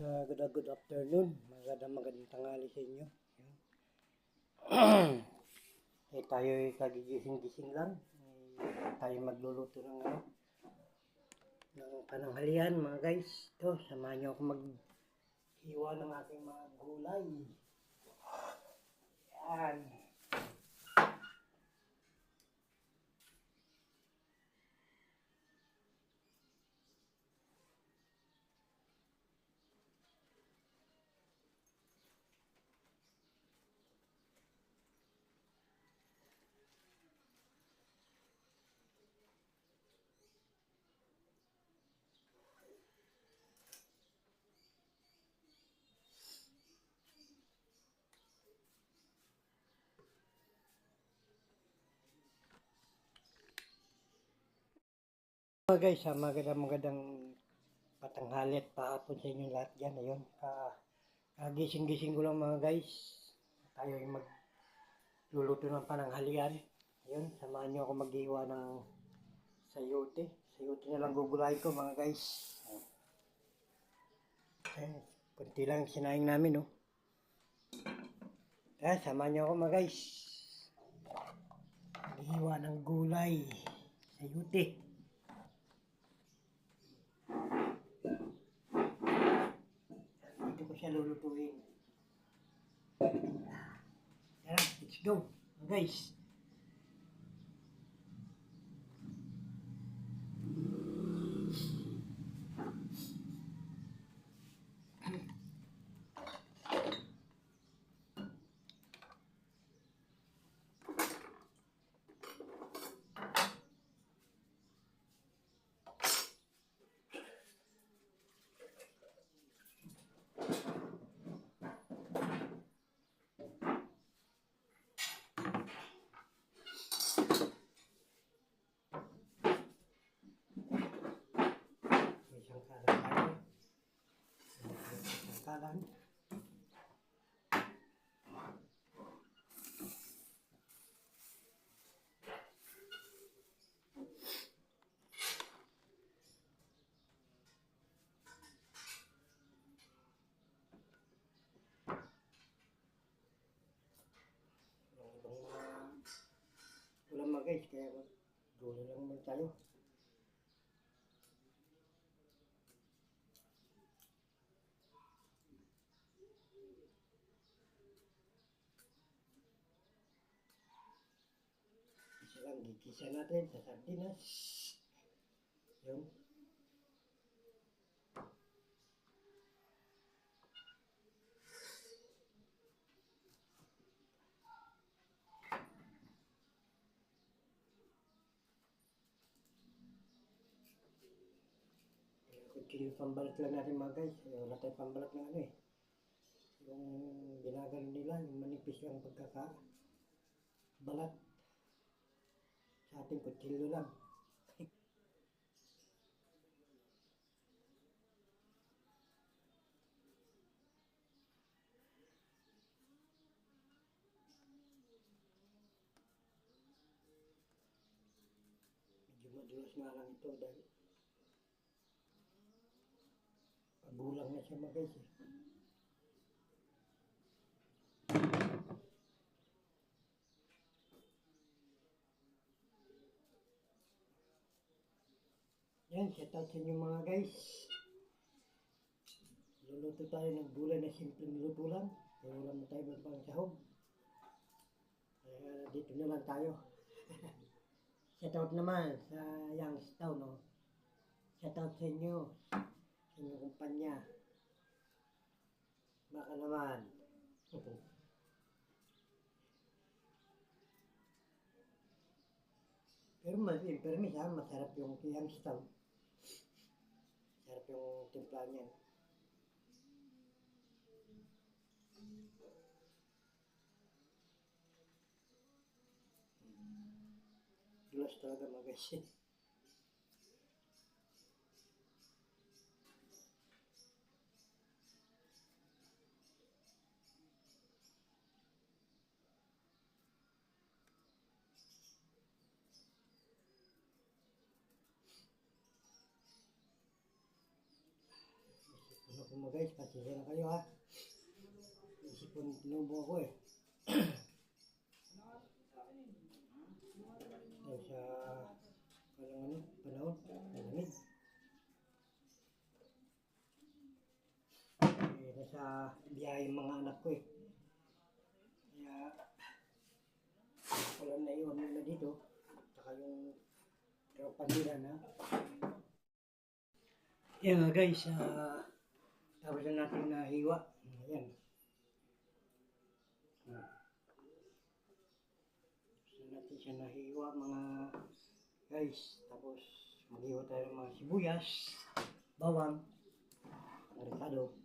Uh, good, good afternoon. Magandang magandang tanghali sa inyo. Eh, tayo ay kagigising-gising lang. Eh, tayo magluluto ng ano, ng pananghalian mga guys. Ito, samahan niyo ako maghiwa ng aking mga gulay. Yan. Mga guys, ah, magandang magandang patanghali at paapon sa inyo lahat dyan. Ayun, ka, kagising-gising ko lang mga guys. Tayo ay magluluto ng pananghalian. Ayun, samahan nyo ako maghiwa ng sayote. Sayote na lang gugulay ko mga guys. Ayun, kunti lang sinaing namin, no. Kaya, samahan nyo ako mga guys. Maghiwa ng gulay. Sayote. Dito ko siya lulutuin. Tara, let's go. Guys. May isang kalan tayo. Mga ulam mga guys, kaya dulo lang muna tayo. Isa lang, gigisa natin sa sardinas. Yung Kung pambalat lang natin mga guys, wala tayong pambalat ng ano eh. Yung ginagano nila, yung manipis lang pagkaka balat. Ating kutsilyo lang. Medyo madulas nga lang ito dahil pagulang na siya mga guys eh. Yan, shout out sa inyo mga guys. Luluto tayo ng gulay na simpleng luto lang. Kaya wala mo tayo ng pang sahog. Kaya dito na lang tayo. shout out naman sa Youngstown, no? Shout out sa inyo. Sa inyong kumpanya. Baka naman. Pero mas, in fairness ha, masarap yung Youngstown. Sarap yung timpla niyan. Dulas talaga mga guys. Yung mga guys, pasensya na kayo ha. Isipon tinubo ako eh. Dahil sa walang ano, panahon, malamig. Eh, nasa biyahe mga anak ko eh. Kaya, wala na iwan nila dito. Saka yung tropa nila na. Yan nga guys, ah, tapos na natin nahiwa. Ayan. Ah. Tapos na natin siya nahiwa mga guys. Tapos maghiwa tayo ng mga sibuyas, bawang, rekado.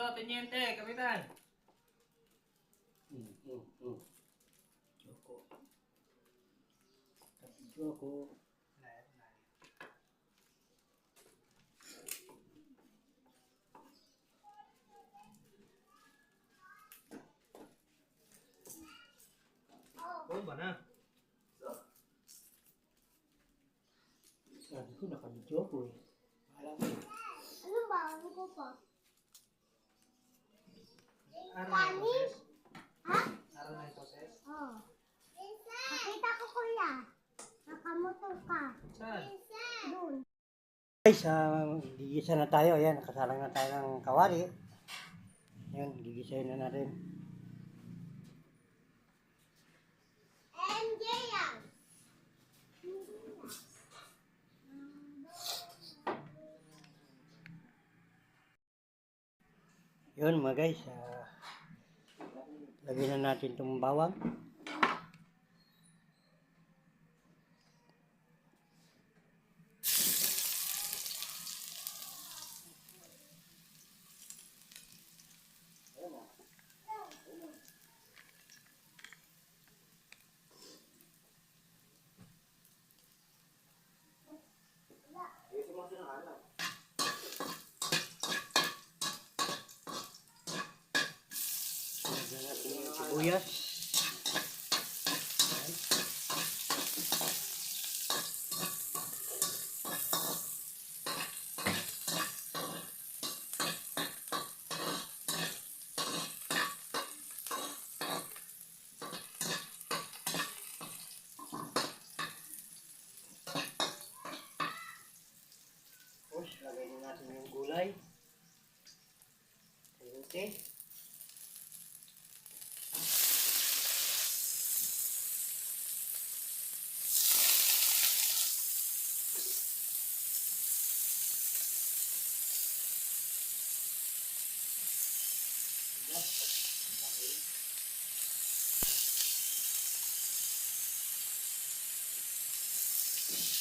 Dito, teniente, kapitan. Hmm, hmm, hmm. Joko. Kasi Joko. Oo ba na? Sabi ko, nakabidyo ko eh. Alam mo, Ano ba? Ano ko pa? Araw na yung poses? Ha? Araw na yung poses? Oo. Nakita ko kuya. Nakamotor ka. Saan? Doon. Guys, uh, gigisa na tayo. Ayan, nakasalang na tayo ng kawali. Ayan, gigisayin na natin. MJ yan. Yun mga guys, ah, lagyan na natin itong bawang. you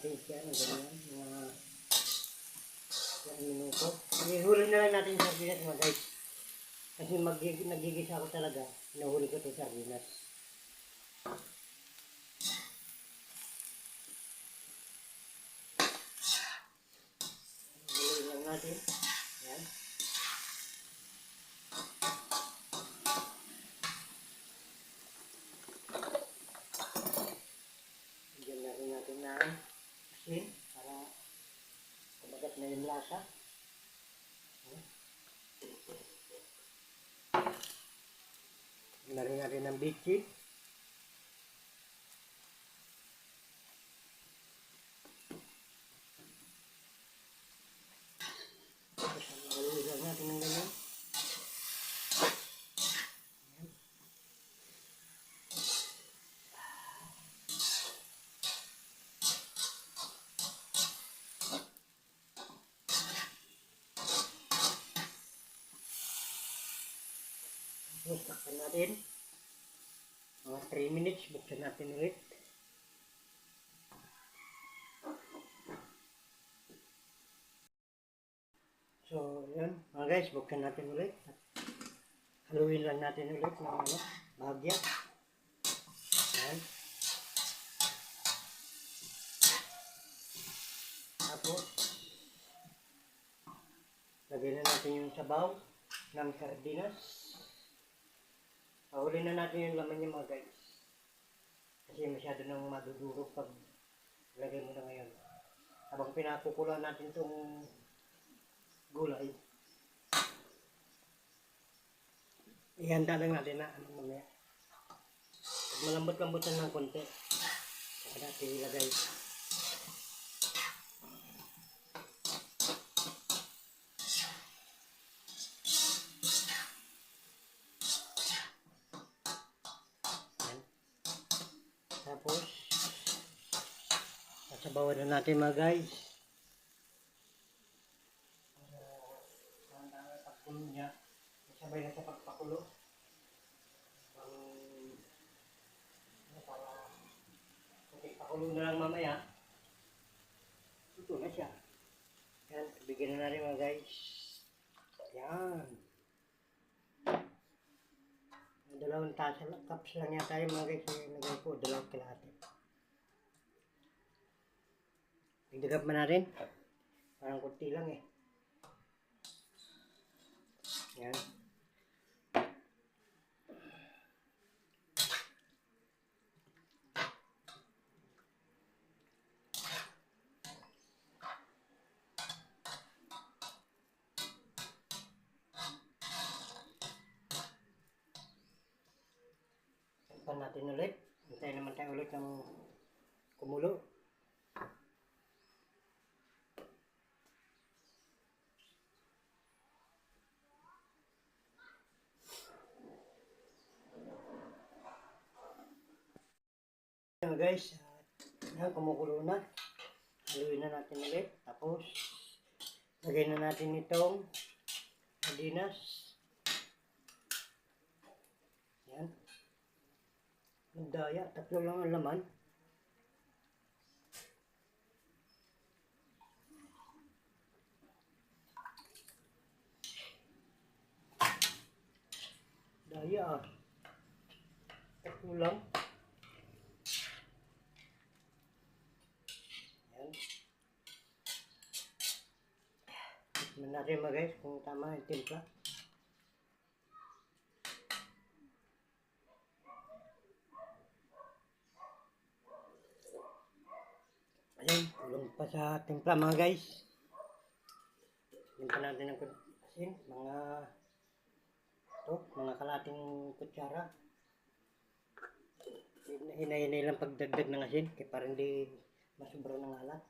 natin siya ng ganyan. Mga ilang minuto. Ihuli na lang natin yung sardinas mga guys. Kasi mag nagigisa ako talaga. Nahuli ko itong sardinas. Huli lang natin. Yan. Bigyan na rin natin ng asin para kumagat na yung lasa. Bigyan na rin natin ng bitchi. Tapos nalulugan natin ng ganyan. Takpan natin. Mga 3 minutes, buksan natin ulit. So, yun. Mga guys, buksan natin ulit. Haluin lang natin ulit ng ano, bahagya. Yan. Tapos, lagyan na natin yung sabaw ng sardinas. Pahuli na natin yung laman niya mga guys. Kasi masyado nang madudurog pag lagay mo na ngayon. Habang pinakukulan natin itong gulay. Ihanda lang natin na ano mamaya. Pag malambot-lambutan ng konti. Saka natin ilagay. Tapos, sasabawan na natin mga guys. Pagkulo niya, sabay na sa pagpakulo. Ang, ano, para, okay, pakulo na lang mamaya. Ito na siya. Yan, bigyan na natin mga guys. Yan. Dalawang tasa cups lang yata yung mga guys yung nagay ko, dalawang kalahati. Dagdagan pa natin. Parang kunti lang eh. Yan. Takpan natin ulit. Hintayin naman tayo ulit ng kumulo. Ayan guys, yan kumukulo na. Haluin na natin ulit. Tapos, lagay na natin itong sardinas. Yan. Magdaya, tatlo lang ang laman. Daya ah. Tatlo lang. Yan. Tignan natin mga guys kung tama yung timpla. Ayun, kulang pa sa timpla mga guys. Timpla natin ng asin, mga to, mga kalating kutsara. Hinay-hinay lang pagdagdag ng asin, kaya parang di masubra ng alat.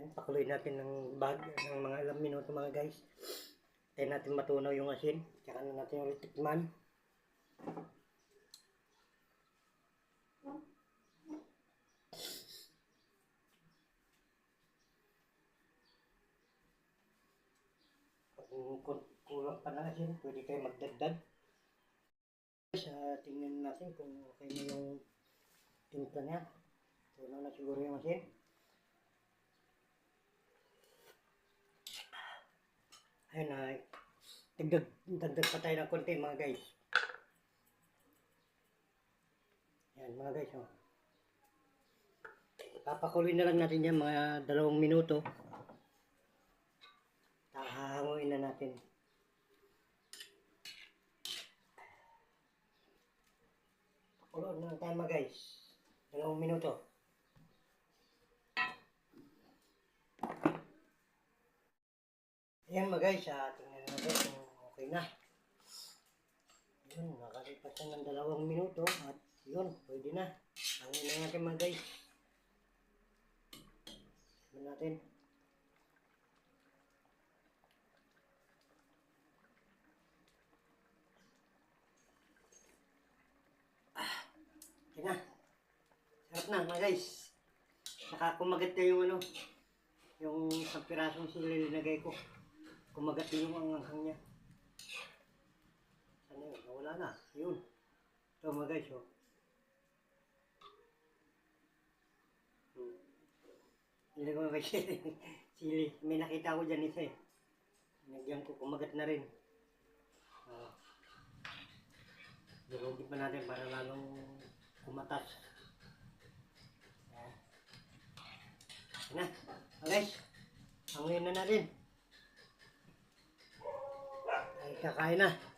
Yan, pakuloy natin ng bag ng mga ilang minuto mga guys. Tayo natin matunaw yung asin. Tsaka na natin ulit tikman. Kung kulang pa na kasi, pwede kayo magdagdag. Sa tingnan natin kung okay na yung tinta niya. Tunaw na siguro yung masin. Ayun na, dagdag, dagdag pa tayo ng konti mga guys. Yan mga guys, oh. Papakuloy na lang natin yan mga dalawang minuto. Hahanguin na natin. Pakuloy na lang tayo mga guys. Dalawang minuto. Ayan mga guys, ah, tingnan natin kung okay na. Yun, nakalipas na ng dalawang minuto at yun, pwede na. Hangin na natin mga guys. Tignan natin. Ah, yun na. Sarap na mga guys. Nakakumagat na yung ano, yung isang pirasong sili linagay ko. Kumagat yung anghang niya. Ano yun? Nawala na. Yun. Ito mga guys, oh. Hmm. Hindi ko kay sili. May nakita ko dyan isa eh. Nagyan ko, kumagat na rin. Oh. Durugin pa natin para lalong kumatas. Yan. Yan na. Oh, guys. Hanguin na natin. Ay, kakain na.